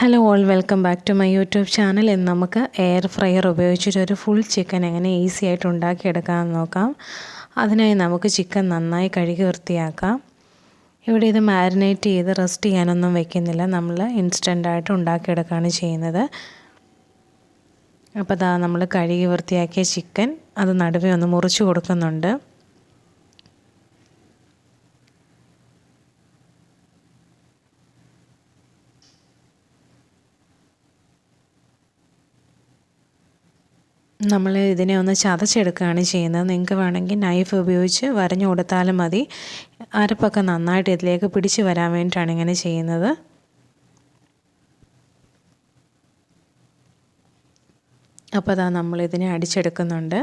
Hello all welcome back to my YouTube channel ഇന്ന് നമുക്ക് air fryer ഉപയോഗിച്ചിട്ട് ഒരു ഫുൾ ചിക്കൻ എങ്ങനെ ഈസി ആയിട്ട് ഉണ്ടാക്കിയെടുക്കാമെന്ന് നോക്കാം. അതിനായി നമുക്ക് ചിക്കൻ നന്നായി കഴുകി വൃത്തിയാക്കാം. ഇവിടെ ഇത് മാരിനേറ്റ് ചെയ്ത് റെസ്റ്റ് ചെയ്യാനൊന്നും വെക്കുന്നില്ല. നമ്മൾ ഇൻസ്റ്റന്റായിട്ട് ഉണ്ടാക്കിയെടുക്കുകയാണ് ചെയ്യുന്നത്. അപ്പോൾ അതാ നമ്മൾ കഴുകി വൃത്തിയാക്കിയ ചിക്കൻ അത് നടുവേ ഒന്ന് മുറിച്ച് കൊടുക്കുന്നുണ്ട്. നമ്മൾ ഇതിനെ ഒന്ന് ചതച്ചെടുക്കുകയാണ് ചെയ്യുന്നത്. നിങ്ങൾക്ക് വേണമെങ്കിൽ നൈഫ് ഉപയോഗിച്ച് വരഞ്ഞു കൊടുത്താലും മതി. അരപ്പൊക്കെ നന്നായിട്ട് ഇതിലേക്ക് പിടിച്ച് വരാൻ വേണ്ടിയിട്ടാണ് ഇങ്ങനെ ചെയ്യുന്നത്. അപ്പോൾ അതാ നമ്മളിതിനെ അടിച്ചെടുക്കുന്നുണ്ട്.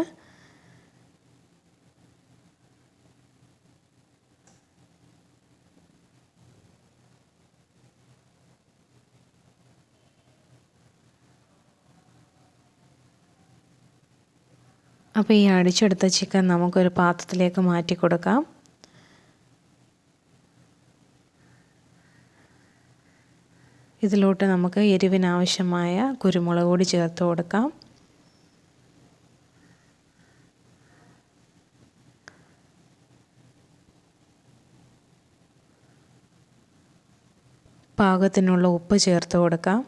അപ്പോൾ ഈ അടിച്ചെടുത്ത ചിക്കൻ നമുക്കൊരു പാത്രത്തിലേക്ക് മാറ്റി കൊടുക്കാം. ഇതിലോട്ട് നമുക്ക് എരിവിനാവശ്യമായ കുരുമുളക് പൊടി ചേർത്ത് കൊടുക്കാം. പാകത്തിനുള്ള ഉപ്പ് ചേർത്ത് കൊടുക്കാം.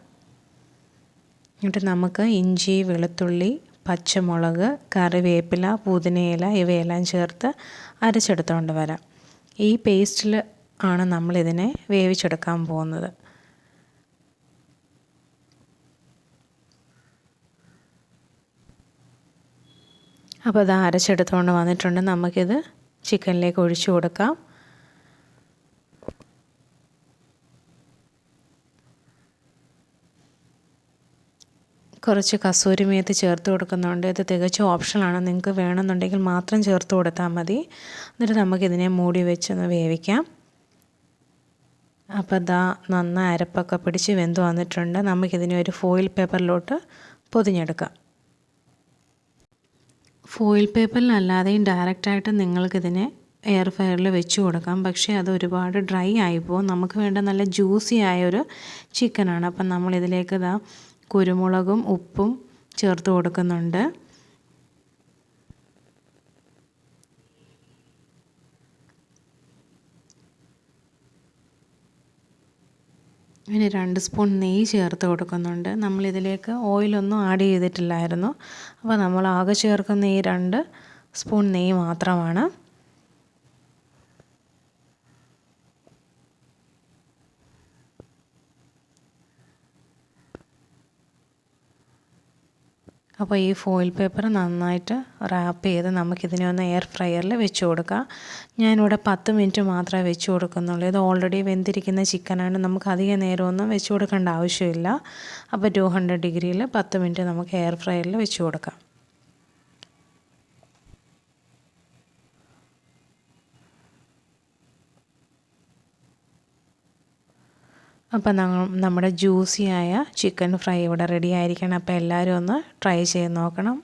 എന്നിട്ട് നമുക്ക് ഇഞ്ചി വെളുത്തുള്ളി പച്ചമുളക് കറിവേപ്പില പുതിനയില ഇവയെല്ലാം ചേർത്ത് അരച്ചെടുത്തുകൊണ്ട് വരാം. ഈ പേസ്റ്റിൽ ആണ് നമ്മളിതിനെ വേവിച്ചെടുക്കാൻ പോകുന്നത്. അപ്പോൾ അത് അരച്ചെടുത്തുകൊണ്ട് വന്നിട്ടുണ്ട്. നമുക്കിത് ചിക്കനിലേക്ക് ഒഴിച്ചു കൊടുക്കാം. കുറച്ച് കസൂരി മേത്ത് ചേർത്ത് കൊടുക്കുന്നുണ്ട്. ഇത് തികച്ചും ഓപ്ഷനാണ് നിങ്ങൾക്ക് വേണമെന്നുണ്ടെങ്കിൽ മാത്രം ചേർത്ത് കൊടുത്താൽ മതി. എന്നിട്ട് നമുക്കിതിനെ മൂടി വെച്ചൊന്ന് വേവിക്കാം. അപ്പോൾ ഇതാ നന്നായി അരപ്പൊക്കെ പിടിച്ച് വെന്ത് വന്നിട്ടുണ്ട്. നമുക്കിതിനെ ഒരു ഫോയിൽ പേപ്പറിലോട്ട് പൊതിഞ്ഞെടുക്കാം. ഫോയിൽ പേപ്പറിലല്ലാതെയും ഡയറക്റ്റായിട്ട് നിങ്ങൾക്കിതിനെ എയർ ഫയറിൽ വെച്ച് കൊടുക്കാം. പക്ഷേ അത് ഒരുപാട് ഡ്രൈ ആയി പോകും. നമുക്ക് വേണ്ട നല്ല ജ്യൂസി ആയൊരു ചിക്കനാണ് അപ്പം നമ്മളിതിലേക്ക് ഇതാ കുരുമുളകും ഉപ്പും ചേർത്ത് കൊടുക്കുന്നുണ്ട്. പിന്നെ രണ്ട് സ്പൂൺ നെയ്യ് ചേർത്ത് കൊടുക്കുന്നുണ്ട്. നമ്മളിതിലേക്ക് ഓയിലൊന്നും ആഡ് ചെയ്തിട്ടില്ലായിരുന്നു. അപ്പോൾ നമ്മൾ ആകെ ചേർക്കുന്ന ഈ രണ്ട് സ്പൂൺ നെയ്യ് മാത്രമാണ്. അപ്പോൾ ഈ ഫോയിൽ പേപ്പർ നന്നായിട്ട് റാപ്പ് ചെയ്ത് നമുക്കിതിനെ ഒന്ന് എയർ ഫ്രയറിൽ വെച്ച് കൊടുക്കാം. ഞാനിവിടെ പത്ത് മിനിറ്റ് മാത്രമേ വെച്ച് കൊടുക്കുന്നുള്ളൂ. ഇത് ഓൾറെഡി വെന്തിരിക്കുന്ന ചിക്കനാണ് നമുക്ക് അധികം നേരമൊന്നും വെച്ച് കൊടുക്കേണ്ട ആവശ്യമില്ല. അപ്പോൾ ടു ഹൺഡ്രഡ് ഡിഗ്രിയിൽ പത്ത് മിനിറ്റ് നമുക്ക് എയർ ഫ്രയറിൽ വെച്ച് കൊടുക്കാം. അപ്പം നമ്മുടെ ജ്യൂസിയായ ചിക്കൻ ഫ്രൈ ഇവിടെ റെഡി ആയിരിക്കണം അപ്പോൾ എല്ലാവരും ഒന്ന് ട്രൈ ചെയ്ത് നോക്കണം.